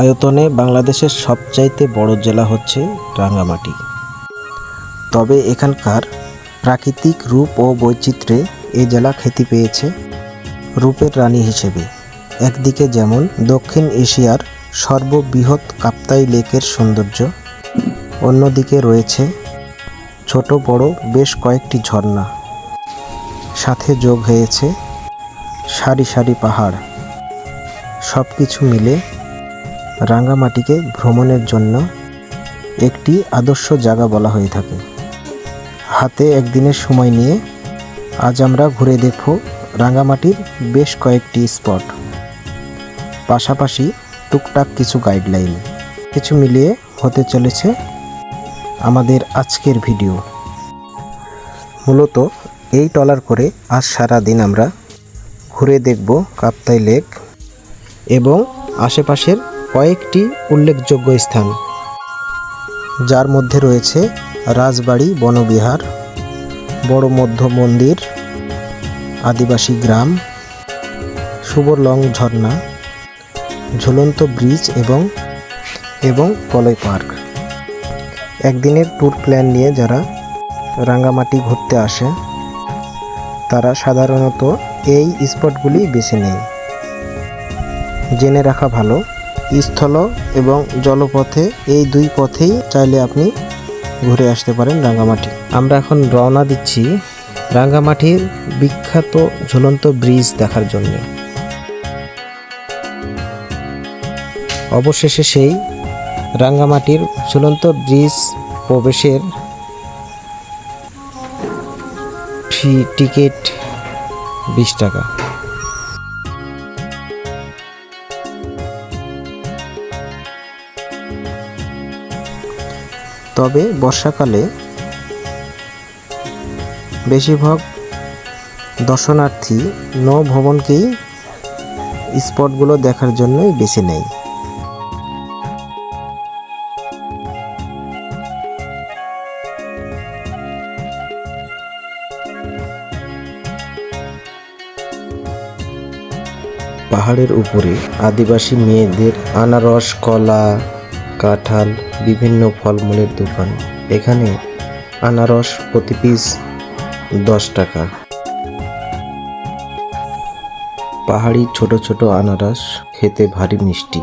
আয়তনে বাংলাদেশের সবচাইতে বড় জেলা হচ্ছে রাঙ্গামাটি। তবে এখানকার প্রাকৃতিক রূপ ও বৈচিত্র্যে এ জেলা খ্যাতি পেয়েছে রূপের রানী হিসেবে। একদিকে যেমন দক্ষিণ এশিয়ার সর্ববৃহৎ কাপ্তাই লেকের সৌন্দর্য, অন্যদিকে রয়েছে ছোট বড় বেশ কয়েকটি ঝর্ণা। সাথে যোগ হয়েছে সারি সারি পাহাড়। সব কিছু মিলে রাঙ্গামাটিকে ভ্রমণের জন্য একটি আদর্শ জায়গা বলা হয়ে থাকে। হাতে একদিনের সময় নিয়ে আজ আমরা ঘুরে দেখব রাঙ্গামাটির বেশ কয়েকটি স্পট। পাশাপাশি টুকটাক কিছু গাইডলাইন। কিছু মিলিয়ে হতে চলেছে আমাদের আজকের ভিডিও। মূলত এই টলার করে আজ সারা দিন আমরা ঘুরে দেখব কাপ্তাই লেক এবং আশেপাশের কয়েকটি উল্লেখযোগ্য স্থান, যার মধ্যে রয়েছে রাজবাড়ি, বনবিহার, বড় মধ্য মন্দির, আদিবাসী গ্রাম, সুবরলং ঝর্ণা, ঝুলন্ত ব্রিজ এবং এবং কলয় পার্ক। একদিনের ট্যুর প্ল্যান নিয়ে যারা রাঙ্গামাটি ঘুরতে আসে, তারা সাধারণত এই স্পটগুলি বেছে নেয়। জেনে রাখা ভালো স্থল এবং জলপথে এই দুই পথেই চাইলে আপনি ঘুরে আসতে পারেন রাঙ্গামাটি। আমরা এখন রওনা দিচ্ছি রাঙ্গামাটির বিখ্যাত ঝুলন্ত ব্রিজ দেখার জন্য। অবশেষে সেই রাঙ্গামাটির ঝুলন্ত ব্রিজ প্রবেশের ফি টিকিট বিশ টাকা। তবে বর্ষাকালে বেশিরভাগ দর্শনার্থী নৌ ভবনকেই স্পটগুলো দেখার জন্যই বেছে নেয়। পাহাড়ের উপরে আদিবাসী মেয়েদের আনারস, কলা, কাঁঠাল বিভিন্ন ফলমূলের দোকান। এখানে আনারস প্রতি পিস দশ টাকা। পাহাড়ি ছোট ছোট আনারস খেতে ভারী মিষ্টি।